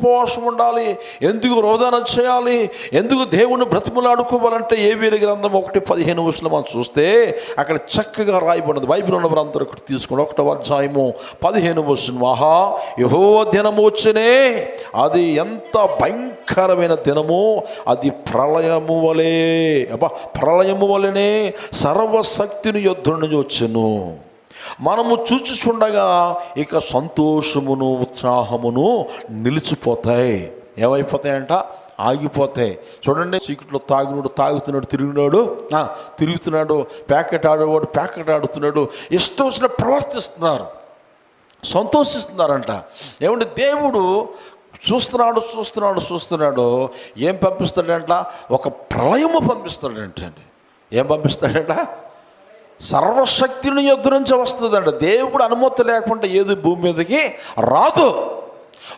ఉపవాసం ఉండాలి. ఎందుకు రోదన చేయాలి? ఎందుకు దేవుని బ్రతిమలాడుకోవాలంటే ఏ వీరి గ్రంథం ఒకటి పదిహేను వర్షాలు మనం చూస్తే అక్కడ చక్కగా రాయబడినది. బైబిల్ ఉన్న వారందరూ ఒకటి తీసుకుని ఒకటో అధ్యాయము పదిహేను వర్షం ఆహా యహో దినము వచ్చనే. అది ఎంత భయంకరమైన దినము అది ప్రళయము వలే. అబ్బా ప్రళయము వలెనే సర్వశక్తిని యుద్ధం నుంచి వచ్చును. మనము చూచుచుండగా ఇక సంతోషమును ఉత్సాహమును నిలిచిపోతాయి. ఏమైపోతాయంట? ఆగిపోతాయి. చూడండి చీకట్లో తాగినాడు తాగుతున్నాడు తిరిగినాడు తిరుగుతున్నాడు ప్యాకెట్ ఆడేవాడు ప్యాకెట్ ఆడుతున్నాడు ఇష్టం వచ్చిన ప్రవర్తిస్తున్నారు. సంతోషిస్తున్నారంట. ఏమంటే దేవుడు చూస్తున్నాడు చూస్తున్నాడు చూస్తున్నాడు. ఏం పంపిస్తాడంట? ఒక ప్రళయము పంపిస్తాడంటండి. ఏం పంపిస్తాడంట? సర్వశక్తిని యుద్ధ నుంచి వస్తుందంట. దేవుడు అనుమతి లేకుండా ఏది భూమి మీదకి రాదు.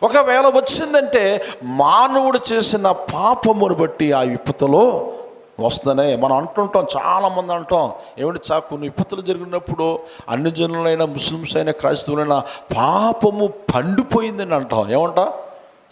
ఒకవేళ వచ్చిందంటే మానవుడు చేసిన పాపమును బట్టి ఆ విపత్తులో వస్తుందనే మనం అంటుంటాం చాలామంది అంటాం ఏమిటి చా కొన్ని విపత్తులు జరిగినప్పుడు అన్ని జనులైనా ముస్లిమ్స్ అయినా క్రైస్తవులైనా పాపము పండిపోయిందని అంటాం. ఏమంటా?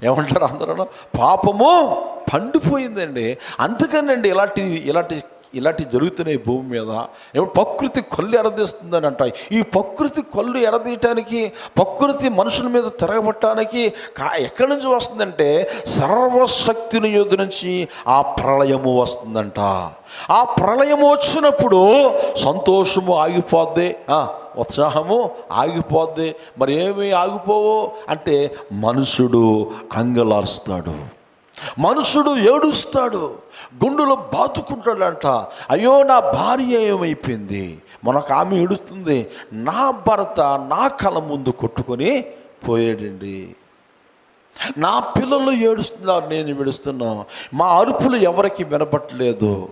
ఏమంటారు అందరూ? పాపము పండిపోయిందండి. అందుకనండి ఇలాంటి ఇలాంటి ఇలాంటివి జరుగుతున్నాయి భూమి మీద. ఏమో ప్రకృతి కొల్లు ఎరదీస్తుందని అంట ఈ ప్రకృతి కొల్లు ఎరదీయటానికి ప్రకృతి మనుషుల మీద తిరగబట్టడానికి కా ఎక్కడి నుంచి వస్తుందంటే సర్వశక్తిని యుద్ధ నుంచి ఆ ప్రళయము వస్తుందంట. ఆ ప్రళయము వచ్చినప్పుడు సంతోషము ఆగిపోద్ది. ఉత్సాహము ఆగిపోద్ది. మరి ఏమి ఆగిపోవు? అంటే మనుషుడు అంగలారుస్తాడు. మనుషుడు ఏడుస్తాడు గుండెలో బాతుకుంటాడంట అయ్యో నా భార్య ఏమైపోయింది? మనకు ఆమె ఏడుస్తుంది. నా భర్త నా కళ ముందు కొట్టుకొని పోయాడండి. నా పిల్లలు ఏడుస్తున్నారు నేను విడుస్తున్నాను మా అరుపులు ఎవరికి వినపట్లేదు.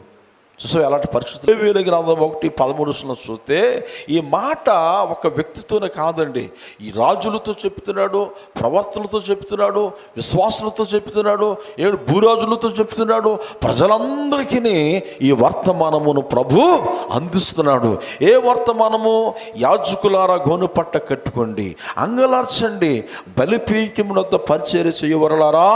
చూసావు ఎలాంటి పరిస్థితులు వేల గ్రంథం ఒకటి పదమూడు వచనం చూస్తే ఈ మాట ఒక వ్యక్తితోనే కాదండి. ఈ రాజులతో చెప్తున్నాడు ప్రవర్తనలతో చెప్తున్నాడు విశ్వాసులతో చెప్తున్నాడు ఏడు భూరాజులతో చెప్తున్నాడు. ప్రజలందరికీ ఈ వర్తమానమును ప్రభు అందిస్తున్నాడు. ఏ వర్తమానము? యాజకులారా గోను పట్ట కట్టుకోండి అంగలార్చండి బలిపీఠమునొద్ద పరిచర్య చేయవరలారా?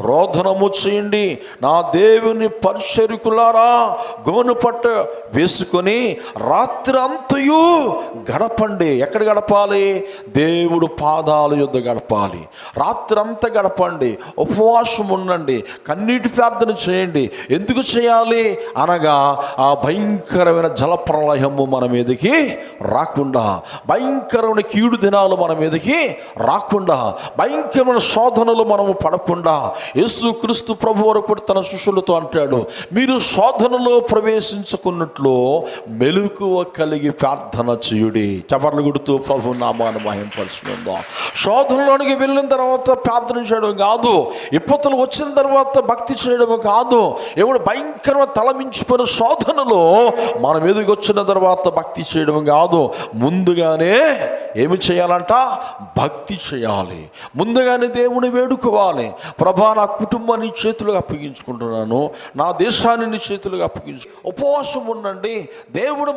రోధనము చేయండి నా దేవుని పరిచరికులారా గోను పట్ట వేసుకొని రాత్రి అంతయు గడపండి. ఎక్కడ గడపాలి? దేవుడు పాదాల యుద్ధ గడపాలి. రాత్రి అంతా గడపండి. ఉపవాసం ఉండండి. కన్నీటి ప్రార్థన చేయండి. ఎందుకు చేయాలి? అనగా ఆ భయంకరమైన జలప్రలయము మన మీదకి రాకుండా భయంకరమైన కీడు దినాలు మన మీదకి రాకుండా భయంకరమైన శోధనలు మనము పడకుండా యేసు క్రీస్తు ప్రభు వరకు తన శిష్యులతో అంటాడు మీరు శోధనలు ప్రవేశించుకున్నట్లు మెలకువ కలిగి ప్రార్థన చేయుడి. చపట్లు గుడుతూ ప్రభు నామాన్ని మహింపరుచుకుందాం శోధనలోనికి వెళ్ళిన తర్వాత ప్రార్థన చేయడం కాదు. విపత్తులు వచ్చిన తర్వాత భక్తి చేయడం కాదు. ఎవడు భయంకరమైన తలమించిపోయిన శోధనలో మన మీదకి వచ్చిన తర్వాత భక్తి చేయడం కాదు. ముందుగానే ఏమి చేయాలంట? భక్తి చేయాలి. ముందుగానే దేవుని వేడుకోవాలి. ప్రభా నా కుటుంబాన్ని చేతులుగా చేతులకు అప్పగించుకుంటున్నాను. నా దేశాన్ని చేతులుగా చేతులకు అప్పగించు ఉపవాసం ఉండండి. దేవుడు